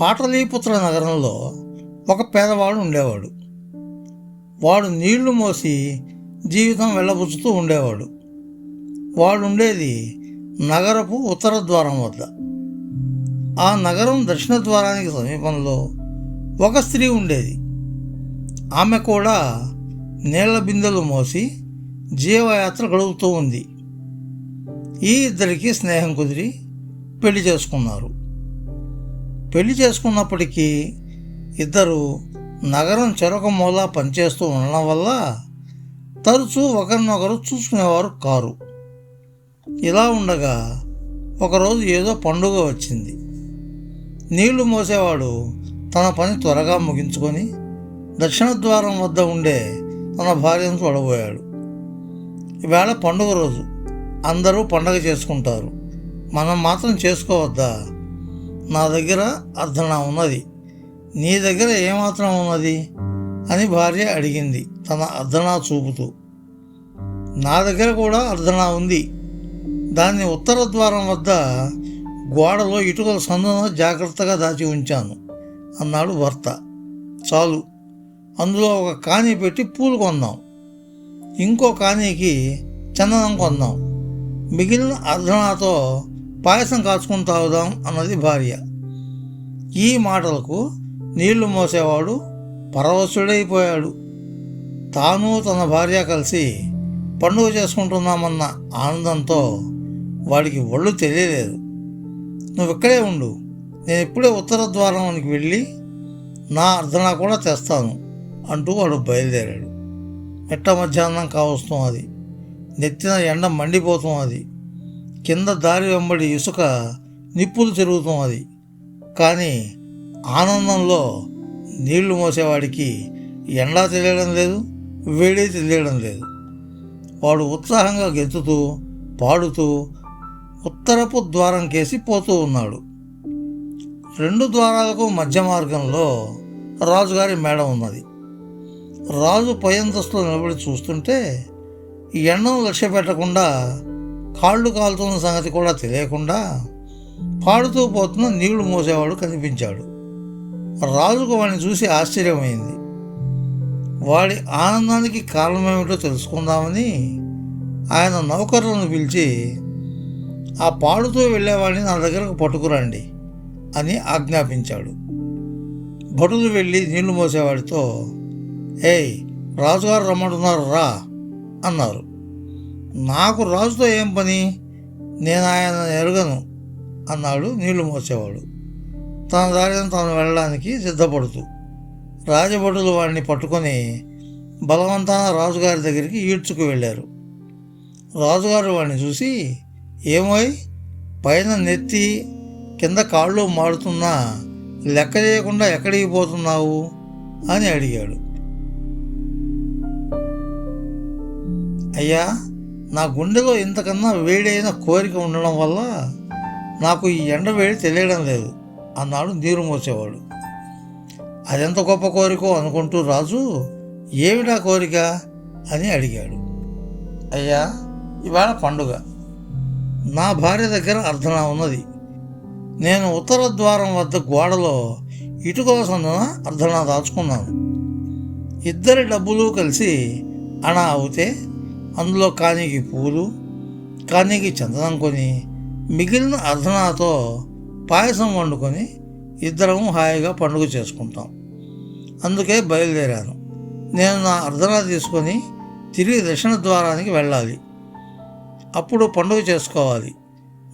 పాటలీపుత్ర నగరంలో ఒక పేదవాడు ఉండేవాడు. వాడు నీళ్ళు మోసి జీవితం వెళ్ళబుచ్చుతూ ఉండేవాడు. వాడు ఉండేది నగరపు ఉత్తర ద్వారం వద్ద. ఆ నగరం దక్షిణ ద్వారానికి సమీపంలో ఒక స్త్రీ ఉండేది. ఆమె కూడా నీళ్ళ బిందెలు మోసి జీవయాత్ర గడుపుతూ ఉంది. ఈ ఇద్దరికి స్నేహం కుదిరి పెళ్ళి చేసుకున్నారు. పెళ్ళి చేసుకున్నప్పటికీ ఇద్దరు నగరం చెరొక మూల పనిచేస్తూ ఉండడం వల్ల తరచూ ఒకరినొకరు చూసుకునేవారు కారు. ఇలా ఉండగా ఒకరోజు ఏదో పండుగ వచ్చింది. నీళ్ళు మోసేవాడు తన పని త్వరగా ముగించుకొని దక్షిణ ద్వారం వద్ద ఉండే తన భార్యను చూడబోయాడు. ఈవేళ పండుగ రోజు. అందరూ పండగ చేసుకుంటారు. మనం మాత్రం చేసుకోవద్దా? నా దగ్గర అర్ధన ఉన్నది? నీ దగ్గర ఏమాత్రం ఉన్నది? అని భార్య అడిగింది తన అర్ధనా చూపుతూ. నా దగ్గర కూడా అర్ధనా ఉంది. దాన్ని ఉత్తర ద్వారం వద్ద గోడలో ఇటుకల సందున జాగ్రత్తగా దాచి ఉంచాను అన్నాడు భర్త. చాలు అందులో ఒక కాణీ పెట్టి పూలు కొందాం. ఇంకో కానీకి చందనం కొందాం. మిగిలిన అర్ధనాతో పాయసం కాచుకుని తాగుదాం అన్నది భార్య. ఈ మాటలకు నీళ్ళు మోసేవాడు పరవశుడైపోయాడు. తాను తన భార్య కలిసి పండుగ చేసుకుంటున్నామన్న ఆనందంతో వాడికి ఒళ్ళు తెలియలేదు. నువ్వు ఇక్కడే ఉండు. నేను ఇప్పుడే ఉత్తర ద్వారానికి వెళ్ళి నా అర్ధన కూడా తెస్తాను అంటూ వాడు బయలుదేరాడు. మిట్ట మధ్యాహ్నం కావస్తున్నది నెత్తిన ఎండ మండిపోతున్నది కింద దారి వెంబడి ఇసుక నిప్పులు తిరుగుతున్నది కానీ ఆనందంలో నీళ్ళు మోసేవాడికి ఎండా తెలియడం లేదు వేడి తెలియడం లేదు. వాడు ఉత్సాహంగా గెంతుతూ పాడుతూ ఉత్తరపు ద్వారం కేసి పోతూ ఉన్నాడు. రెండు ద్వారాలకు మధ్య మార్గంలో రాజుగారి మేడ ఉన్నది. రాజు పై అంతస్తులో నిలబడి చూస్తుంటే ఎండను లక్ష్య పెట్టకుండా కాళ్ళు కాలుతున్న సంగతి కూడా తెలియకుండా పాడుతూ పోతున్న నీళ్ళు మోసేవాడు కనిపించాడు. రాజుకు వాడిని చూసి ఆశ్చర్యమైంది. వాడి ఆనందానికి కారణమేమిటో తెలుసుకుందామని ఆయన నౌకర్లను పిలిచి ఆ పాడుతూ వెళ్ళేవాడిని నా దగ్గరకు పట్టుకురండి అని ఆజ్ఞాపించాడు. భటులు వెళ్ళి నీళ్ళు మోసేవాడితో ఏయ్ రాజుగారు రమ్మంటున్నారు రా అన్నారు. నాకు రాజుతో ఏం పని? నేను ఆయన ఎరగను అన్నాడు నీళ్ళు మోసేవాడు. తన దారిని తాను వెళ్ళడానికి సిద్ధపడుతూ రాజభటులు వాడిని పట్టుకొని బలవంతాన రాజుగారి దగ్గరికి ఈడ్చుకు వెళ్ళారు. రాజుగారు వాడిని చూసి ఏమోయ్ పైన నెత్తి కింద కాళ్ళు మాడుతున్నా లెక్క చేయకుండా ఎక్కడికి పోతున్నావు? అని అడిగాడు. అయ్యా నా గుండెలో ఇంతకన్నా వేడైన కోరిక ఉండడం వల్ల నాకు ఈ ఎండ వేడి తెలియడం లేదు అన్నాడు నీరు మోసేవాడు. అదెంత గొప్ప కోరికో అనుకుంటూ రాజు ఏమిటా కోరిక? అని అడిగాడు. అయ్యా ఇవాళ పండుగ. నా భార్య దగ్గర అర్ధన ఉన్నది. నేను ఉత్తర ద్వారం వద్ద గోడలో ఇటుకల సందున అర్ధన దాచుకున్నాను. ఇద్దరి డబ్బులు కలిసి అణా అవుతే అందులో కానీకి పూలు కానీకి చందనం కొని మిగిలిన అర్ధనాతో పాయసం వండుకొని ఇద్దరం హాయిగా పండుగ చేసుకుంటాం. అందుకే బయలుదేరాను. నేను నా అర్ధనా తీసుకొని తిరిగి దక్షిణ ద్వారానికి వెళ్ళాలి. అప్పుడు పండుగ చేసుకోవాలి.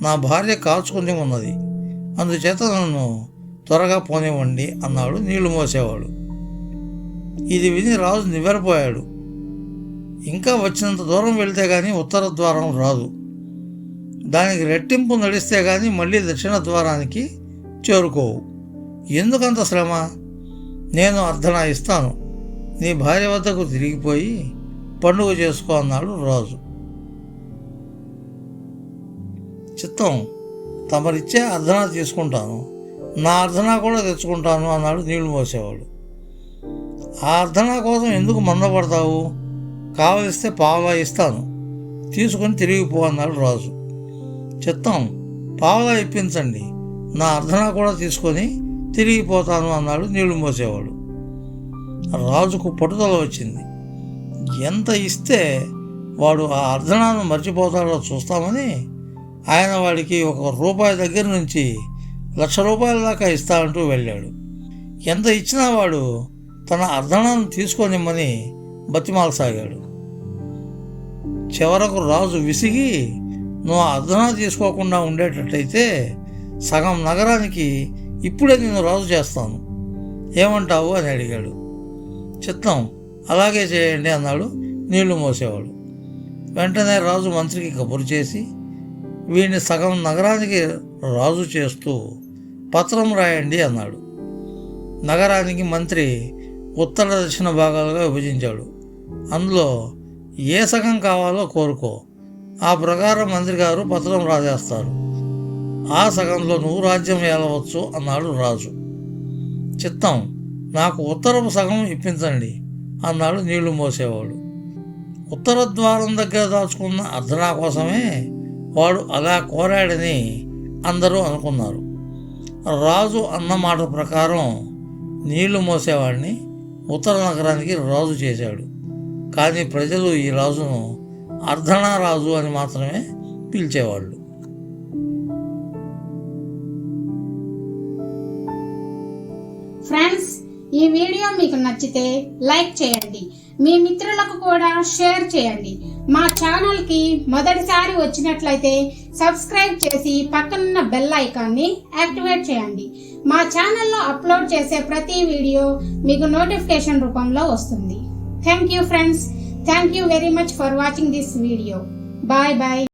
నా భార్య కాల్చుకుని ఉన్నది. అందుచేత నన్ను త్వరగా పోనివ్వండి అన్నాడు నీళ్ళు మోసేవాడు. ఇది విని రాజు నివ్వెరపోయాడు. ఇంకా వచ్చినంత దూరం వెళ్తే కానీ ఉత్తర ద్వారం రాదు. దానికి రెట్టింపు నడిస్తే కానీ మళ్ళీ దక్షిణ ద్వారానికి చేరుకోవు. ఎందుకంత శ్రమ? నేను అర్ధన ఇస్తాను. నీ భార్య వద్దకు తిరిగిపోయి పండుగ చేసుకో అన్నాడు రాజు. చిత్తం తమరిచ్చే అర్ధనా తీసుకుంటాను. నా అర్ధనా కూడా తెచ్చుకుంటాను అన్నాడు నీళ్ళు మోసేవాడు. ఆ అర్ధనా కోసం ఎందుకు మందపడతావు? కావలిస్తే పావలా ఇస్తాను తీసుకొని తిరిగిపో అన్నాడు రాజు. చిత్తం పావలా ఇప్పించండి. నా అర్ధన కూడా తీసుకొని తిరిగిపోతాను అన్నాడు నీళ్ళు మోసేవాడు. రాజుకు పట్టుదల వచ్చింది. ఎంత ఇస్తే వాడు ఆ అర్ధనాన్ని మర్చిపోతాడో చూస్తామని ఆయన వాడికి ఒక రూపాయి దగ్గర నుంచి లక్ష రూపాయల దాకా ఇస్తా అంటూ వెళ్ళాడు. ఎంత ఇచ్చినా వాడు తన అర్ధనాన్ని తీసుకొనిమ్మని బతిమాలసాగాడు. చివరకు రాజు విసిగి నువ్వు అర్ధనా తీసుకోకుండా ఉండేటట్టయితే సగం నగరానికి ఇప్పుడే నేను రాజు చేస్తాను. ఏమంటావు? అని అడిగాడు. చిత్తం అలాగే చేయండి అన్నాడు. నీళ్ళు మోసేవాడు. వెంటనే రాజు మంత్రికి కబురు చేసి వీడిని సగం నగరానికి రాజు చేస్తూ పత్రం రాయండి అన్నాడు. నగరానికి మంత్రి ఉత్తర దక్షిణ భాగాలుగా విభజించాడు. అందులో ఏ సగం కావాలో కోరుకో. ఆ ప్రకారం మంత్రి గారు పత్రం రాజేస్తారు. ఆ సగంలో నువ్వు రాజ్యం ఏలవచ్చు అన్నాడు రాజు. చిత్తం నాకు ఉత్తరపు సగం ఇప్పించండి అన్నాడు నీళ్ళు మోసేవాడు. ఉత్తర ద్వారం దగ్గర దాచుకున్న అర్ధనా కోసమే వాడు అలా కోరాడని అందరూ అనుకున్నారు. రాజు అన్న మాట ప్రకారం నీళ్ళు మోసేవాడిని ఉత్తర నగరానికి రాజు చేశాడు. కానీ ప్రజలు ఈ రాజును అర్ధనారాజు అని మాత్రమే పిలిచేవాళ్ళు. ఫ్రెండ్స్ ఈ వీడియో మీకు నచ్చితే లైక్ చేయండి. మీ మిత్రులకు కూడా షేర్ చేయండి. మా ఛానల్కి మొదటిసారి వచ్చినట్లయితే సబ్స్క్రైబ్ చేసి పక్కనున్న బెల్ ఐకాన్ని యాక్టివేట్ చేయండి. మా ఛానల్లో అప్లోడ్ చేసే ప్రతి వీడియో మీకు నోటిఫికేషన్ రూపంలో వస్తుంది. Thank you friends. Thank you very much for watching this video. Bye bye.